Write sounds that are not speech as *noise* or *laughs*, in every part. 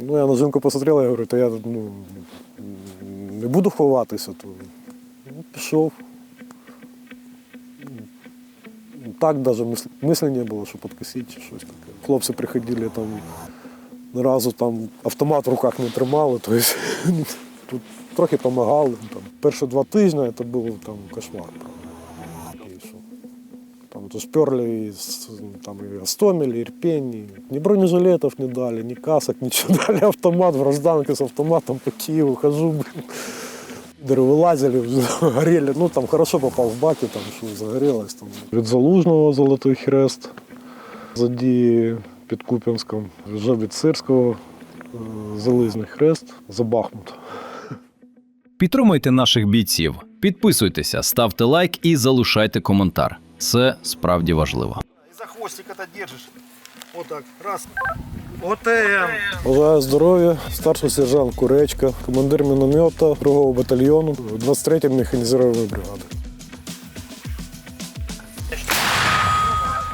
Ну, я на жінку посмотрел, я говорю, то я ну, не буду ховатися, то ну, пішов. Ну, Так навіть мис- мислі не було, що підкосити чи щось таке. Хлопці приходили там, ні разу там автомат в руках не тримали, тобто *laughs* тут трохи допомагали. Перші два тижні це був там кошмар правда. І що, Там то сперли из, там, и Остомель, и Ирпень, и ни бронежилетов не дали, ни касок, ничего дали. Автомат в гражданке с автоматом по Киеву хожу, блин. Дыры вылазили, *laughs* горели. Ну, там хорошо попал в баки, там что загорелось. Там. Від Залужного Золотий Хрест, заді під Куп'янськом, вже від Сирського е, Залізний Хрест, за Бахмут. Підтримуйте наших бійців, підписуйтеся, ставте лайк і залишайте коментар. Це справді важливо. За хвостик это держишь. Вот так. Раз. ОТМ. Бажаю здоров'я, старший сержант Куречка, командир міномета другого батальйону 23-ї механізованої бригади.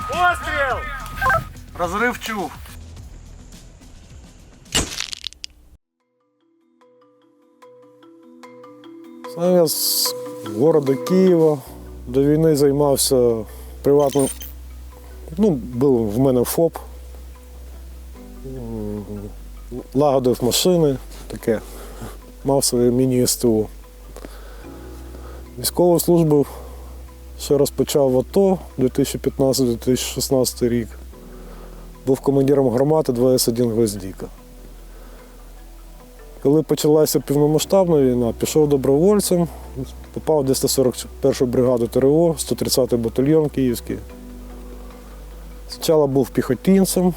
Пострел! Разрыв чув. Сам я з города Києва. До війни займався приватним. Ну, був в мене ФОП. Лагодив машини, таке. Мав своє міні-СТО. Військову службу ще розпочав в АТО 2015-2016 рік. Був командиром громади 2С1 Гвоздіка. Коли почалася повномасштабна війна, пішов добровольцем, попав в 241 бригаду ТРО, 130-й батальйон Київський. Спочатку був піхотинцем,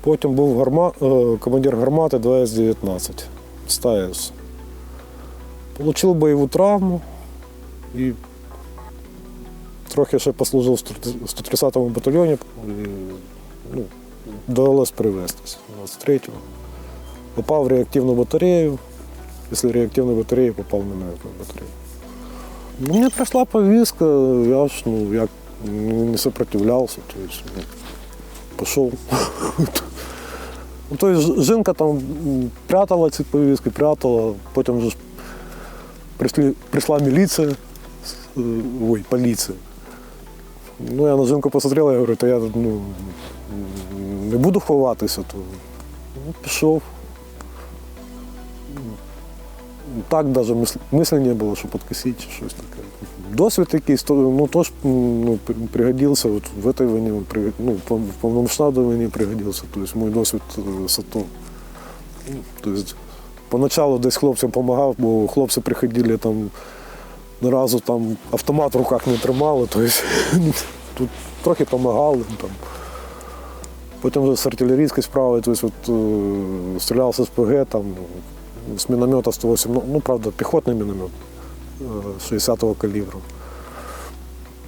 потім був гарма... е, командир гармати 2С-19 СТАЕС. Получив бойову травму і трохи ще послужив в 130-му батальйоні. Ну, довелось привезтися 23-го. Попав в реактивну батарею. Після реактивної батареї попав в мінометну батарею. Ну, мені прийшла повістка, я ж ну, як не сопротивлявся, то есть, ну, пішов. То есть, жінка там прятала ці повістки, прятала, потім вже прийшла міліція, е, ой, поліція. Ну, я на жінку посмотрел, я говорю, то я ну, не буду ховатися, то ну, пішов. Так навіть мис- мислі не було, що підкосити чи щось таке. Досвід якийсь, ну, теж ну, при- пригодився от в этой війні, ну, в пов- в повномасштабній війні пригодився. Тобто мій досвід е, з АТО. Ну, Тобто, поначалу десь хлопцям допомагав, бо хлопці приходили там, ні разу там автомат в руках не тримали, тобто, *laughs* тут трохи допомагали. Там. Потім вже з артилерійської справи, тобто, от, е, стріляв з СПГ, там, з міномета 108, ну, правда, піхотний міномет е, 60-го калібру.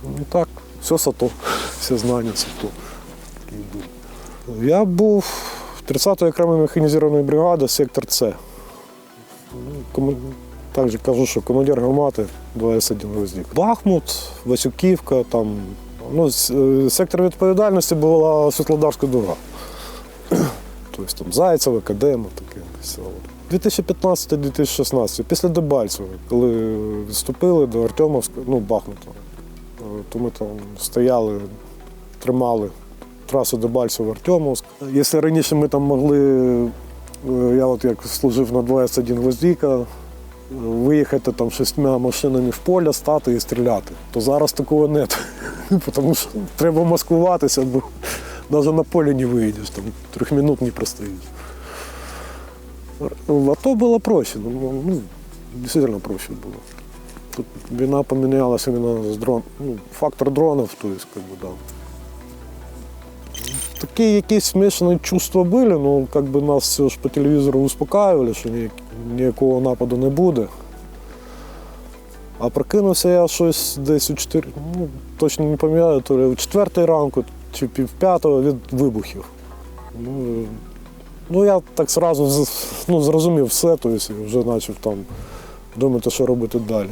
Ну так, все САТО, *laughs* все знання САТО. Я був в 30-ї окремої механізованої бригади, сектор С. Ну, кому- Також кажу, що командир гармати 2С1 Гвоздік. Бахмут, Васюківка, там. Ну, е, сектор відповідальності була Світлодарська дуга. *clears throat* Тобто там Зайцеве, Кадема, таке все. 2015-2016, після Дебальцева, коли відступили до Артемовська, ну, Бахмута, е, то ми там стояли, тримали трасу Дебальцево Артемовськ. Якщо раніше ми там могли, е, я от як служив на 21 Гвоздіка, е, виїхати там шістьма машинами в поле, стати і стріляти, то зараз такого нет. *laughs* Тому що треба маскуватися, бо навіть на полі не вийдеш, там трьох минут не простоїш. В АТО было проще, ну, ну, действительно проще было. Тут вина поменялась именно с дрон, ну, фактор дронов, то есть, как бы, да. Такі якісь смішані чувства були, ну, как бы нас все ж по телевізору успокаювали, що ні, ніякого нападу не буде. А прокинувся я щось десь у 4, ну, точно не пам'ятаю, то ли у 4 ранку чи пів п'ятого від вибухів. Ну, Ну, я так зразу ну, зрозумів все, то есть вже почав там думати, що робити далі.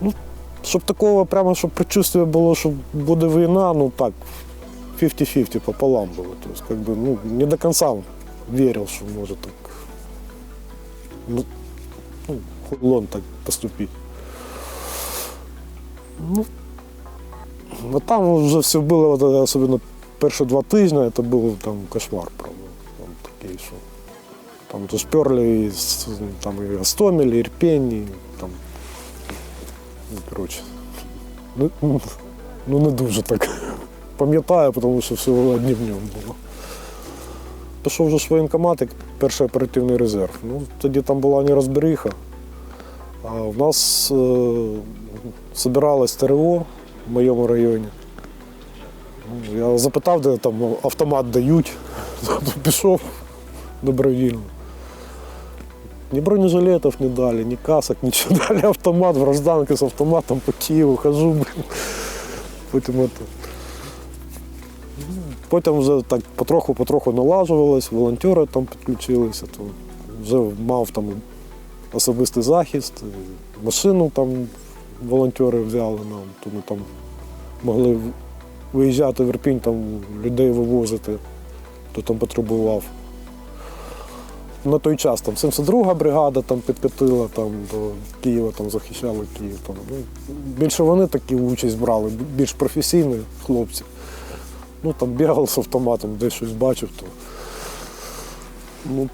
Ну, щоб такого прямо, щоб предчувствие було, що буде війна, ну так, 50-50 пополам було. Тобто, как би, ну, не до кінця верил, что может так, ну, ну хуйлон так поступить. Ну, а там вже все було, особливо перші два тижні, це був там кошмар, правда. Там такий, що там то сперли там і Гостомель, і Ірпень, і там, ну, коротше, ну, ну, не дуже так пам'ятаю, тому що все одним днем було. Пішов вже ж воєнкомат, як перший оперативний резерв. Ну, тоді там була нерозберіха. А в нас е, збиралось ТРО в моєму районі. Ну, Я запитав, де там автомат дають, *laughs* пішов добровільно. Ні бронежилетів не дали, ні касок, нічого *laughs* дали. Автомат в гражданці з автоматом по Києву хожу. Потім это. Потім вже так потроху-потроху налажувалось, волонтери там підключилися, то вже мав там особистий захист, машину там волонтери взяли нам, то ми там могли виїжджати в Ірпінь, там людей вивозити, хто там потребував. На той час там 72-га бригада там підкатила там, до Києва, там захищали Київ. Там, ну, більше вони такі участь брали, більш професійні хлопці. Ну там бігав з автоматом, десь щось бачив, то. Ну,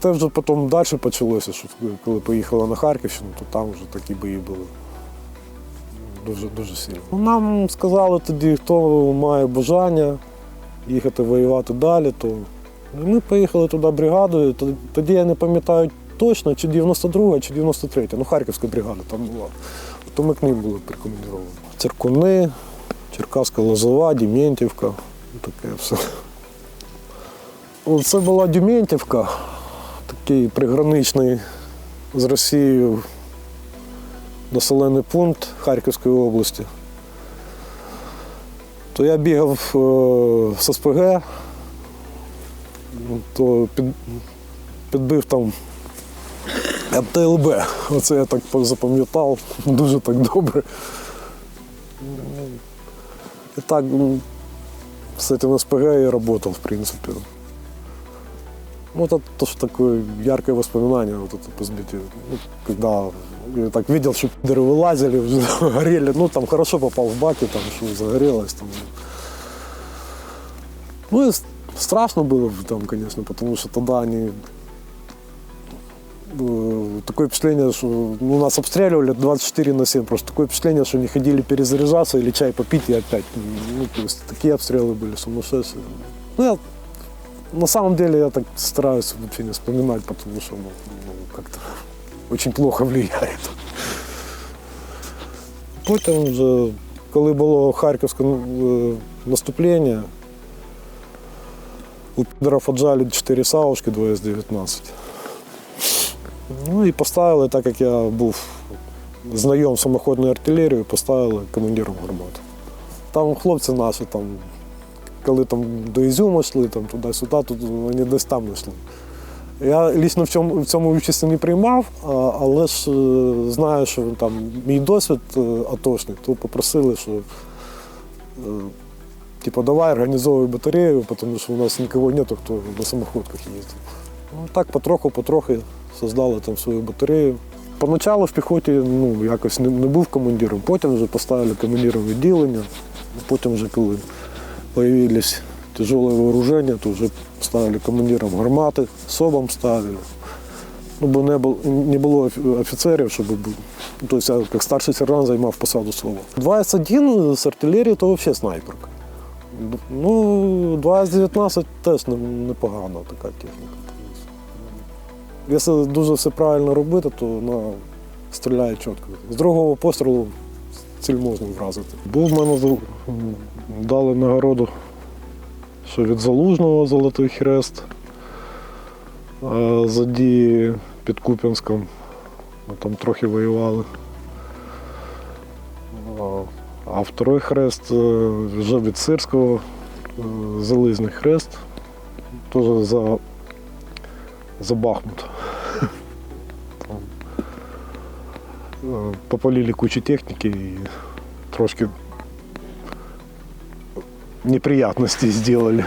це вже потім далі почалося, що коли поїхала на Харківщину, то там вже такі бої були. Дуже дуже сильно. Ну, Нам сказали тоді, хто має бажання їхати воювати далі, то ми поїхали туди бригадою. Тоді- я не пам'ятаю точно, чи 92 чи 93 ну Харківська бригада там була. То ми к ним були прикомандировані. Циркуни, Черкаська Лозова, Дементівка, таке все. Це була Дементівка, такий приграничний з Росією населений пункт Харківської області. То я бігав е, з СПГ, то під, підбив там МТЛБ. Оце я так запам'ятав, дуже так добре. І так з цим СПГ я працював, в принципе. Ну, это тоже такое яркое воспоминание, вот это по сбитию. Ну, когда я так видел, что пидоры вылазили, уже горели. Ну, там хорошо попал в баки, там что загорелось. Там. Ну, и с- страшно было там, конечно, потому что тогда они э, такое впечатление, что ну, нас обстреливали 24 на 7. Просто такое впечатление, что они ходили перезаряжаться или чай попить и опять. Ну, то есть такие обстрелы были сумасшедшие. Ну, я, на самом деле я так стараюсь вообще не вспоминать, потому что ну, ну, как-то очень плохо влияет. Потім коли було харківське е, наступлення, у підерів отжали 4 саушки 2 з 19. Ну і поставили, так як я був знайом самоходною артилерією, поставили командиром гармати. Там хлопці наші, там, коли там до Ізюма йшли, там, туди-сюди, тут вони десь там йшли. Я лічно в цьому, в цьому участі не приймав, але ж е, знаю, що там мій досвід е, атошний, то попросили, що е, типу, давай організовуй батарею, тому що у нас нікого нету, хто на самоходках їздить. Ну, так потроху-потрохи создали там свою батарею. Поначалу в піхоті ну, якось не, не був командиром, потім вже поставили командиром відділення, потім вже коли появились тяжелое вооружение, то вже ставили командиром гармати, собом ставили. Ну, бо не, бу- не було офіцерів, щоб був. Ну, Тобто я як старший сержант займав посаду слова. 2С1 з артилерії то взагалі снайперка. Ну, 2С19 теж непогана така техніка. Якщо дуже все правильно робити, то вона стріляє чітко. З другого пострілу ціль можна вразити. Був в мене дали нагороду, що від залужного Золотий Хрест. За дії під Куп'янськом ми там трохи воювали. А- А второй хрест е, вже від Сирського, е, Залізний хрест, теж за, за Бахмут. Попалили кучу техніки і трошки неприятностей сделали.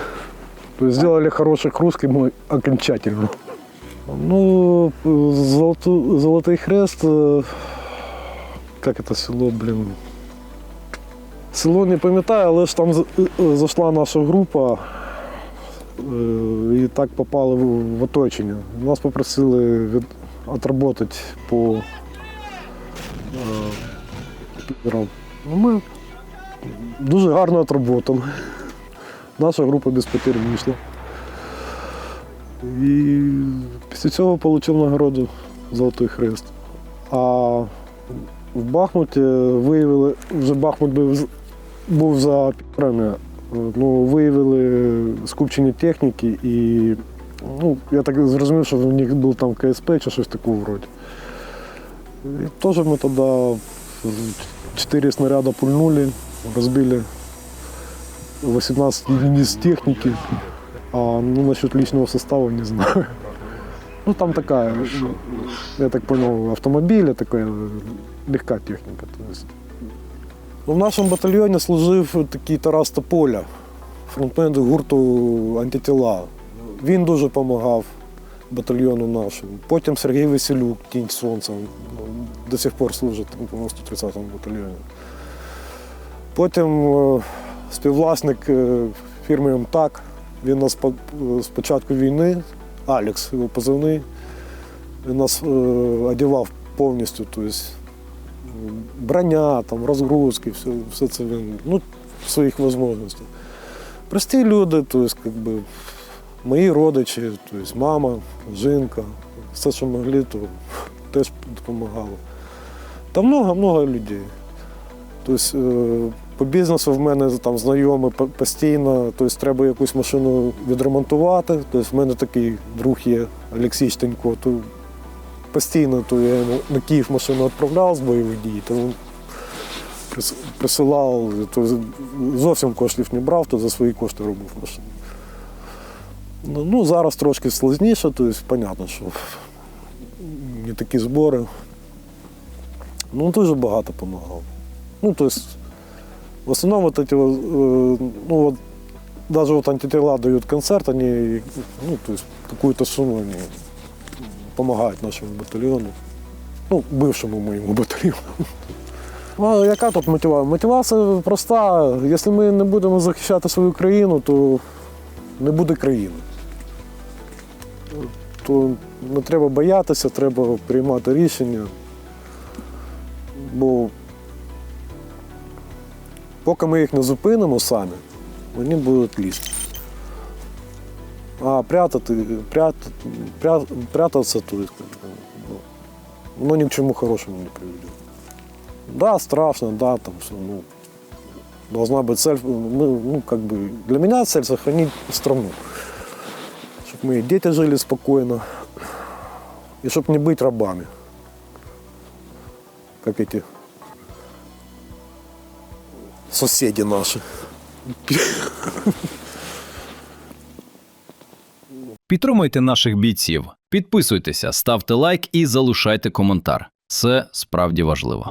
Сделали хороший русский мой окончательно. Ну, Золоту- Золотий Хрест, е, як це село, блін. Село не пам'ятаю, але ж там з- е, зайшла наша група е, і так попали в, оточення. Нас попросили від, по е, підерам. Ну, ми дуже гарно отработали. Наша група без потерь вийшла. І після цього отримав нагороду Золотий Хрест. А в Бахмуті виявили, вже Бахмут був, був за пірами, ну, виявили скупчення техніки і ну, я так зрозумів, що в них був там КСП чи щось такого вроді. І теж ми тоді чотири снаряда пульнули, розбили 18 единиц техники. А ну насчет личного состава не знаю. *laughs* Ну там такая, я так понял, автомобиль, такая легка техніка. То есть. В нашому батальйоні служив такий Тарас Тополя, фронтмен гурту антитіла. Він дуже допомагав батальйону нашому. Потім Сергій Веселюк, Тінь Сонця, ну, до сих пор служить у 130-му батальйоні. Потім е, співвласник е, фірми МТАК, він нас з початку війни, Алекс, його позивний, він нас е, одягав повністю, тобто броня, там, розгрузки, все, все це він, ну, в своїх можливостях. Прості люди, тобто, как би, мої родичі, тобто, мама, жінка, все, що могли, то теж допомагало. Та много-много людей. Тобто, по бізнесу в мене там знайомі постійно, тобто треба якусь машину відремонтувати. Тобто в мене такий друг є Олексій Штенько, то постійно то я на Київ машину відправляв з бойових дій, то присилав, то зовсім коштів не брав, то за свої кошти робив машину. Ну, ну, зараз трошки сложніше, тобто, зрозуміло, що не такі збори. Ну, дуже багато допомагав. Ну, то есть, в основном вот эти вот, э, ну вот, даже вот антитела дают концерт, они, ну, то есть, какую-то сумму они помогают нашему батальону, ну, бывшему моєму батальйону. Ну, а яка тут мотивація? Мотивація проста. Якщо ми не будемо захищати свою країну, то не буде країни. То не треба боятися, треба приймати рішення. Бо поки ми їх не зупинимо самі, вони будуть лізти. А прятати, прятати, пря- прятатися тут, ну, воно ні к чому хорошому не приведе. Да, страшно, да, там все, ну, должна быть цель, мы, ну, как бы, для меня цель сохранить страну. Чтобы мои дети жили спокойно, и чтобы не быть рабами, как эти соседи наши. Підтримуйте наших бійців, підписуйтеся, ставте лайк і залишайте коментар. Це справді важливо.